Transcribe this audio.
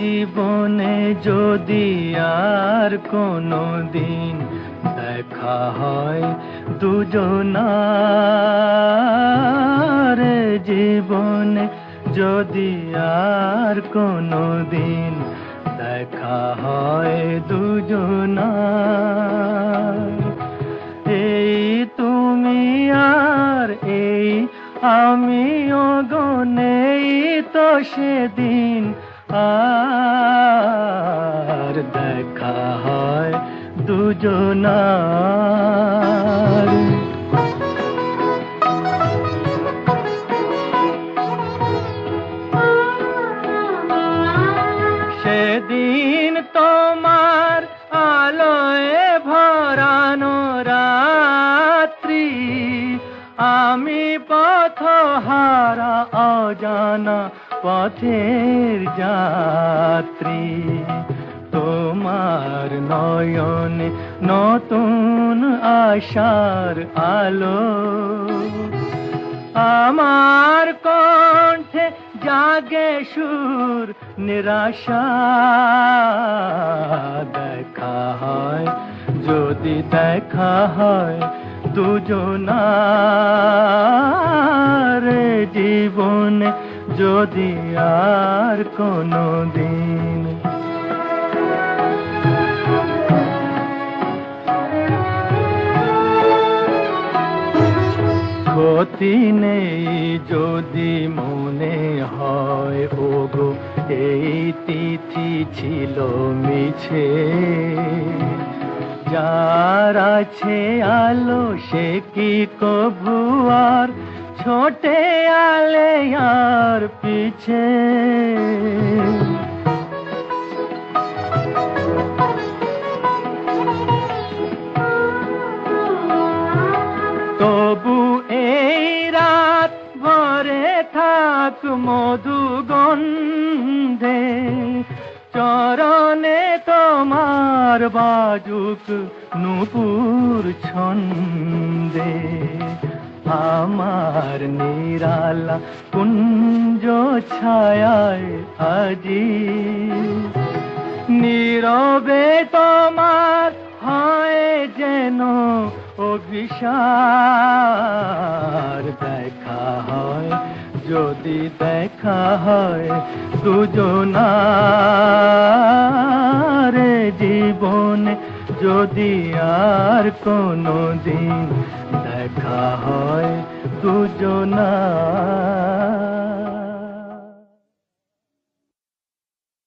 জীবনে যদি আর কোনো দিন দেখা হয় দুজনার জীবনে যদি আর কোনো দিন দেখা হয় দুজনার, এই তুমি আর এই আমিও গনেই তো সেদিন আর দেখা হয় দুজনার। সেদিন তোমার আলোয় ভরানো রাত্রি আমি পথহারা অজানা পথের যাত্রী, তোমার নয়নে নতুন আশার আলো। আমার কণ্ঠে জাগে সুর, নিরাশা দেখা হয়। যদি দেখা হয় দুজনার যদি আর কোনো দিন। ক্ষতি নেই যদি মনে হয়, ওগো, এই তিথি ছিল মিছে। যার আছে আলো, সে কি কভু আর ছোটে আলে আর পিছে তবু এই রাত ভরে থাক মধু গন্ধে চরণে তোমার বাজুক নুপুর ছন্দে আমার নিরালা কুঞ্জ ছায়ায় আজি। নীরবে তোমার হয় যেন অভিসার দেখা হয়, যদি দেখা হয় দুজনার জীবনে যদি আর কোনো দিন দেখা হয় দুজনার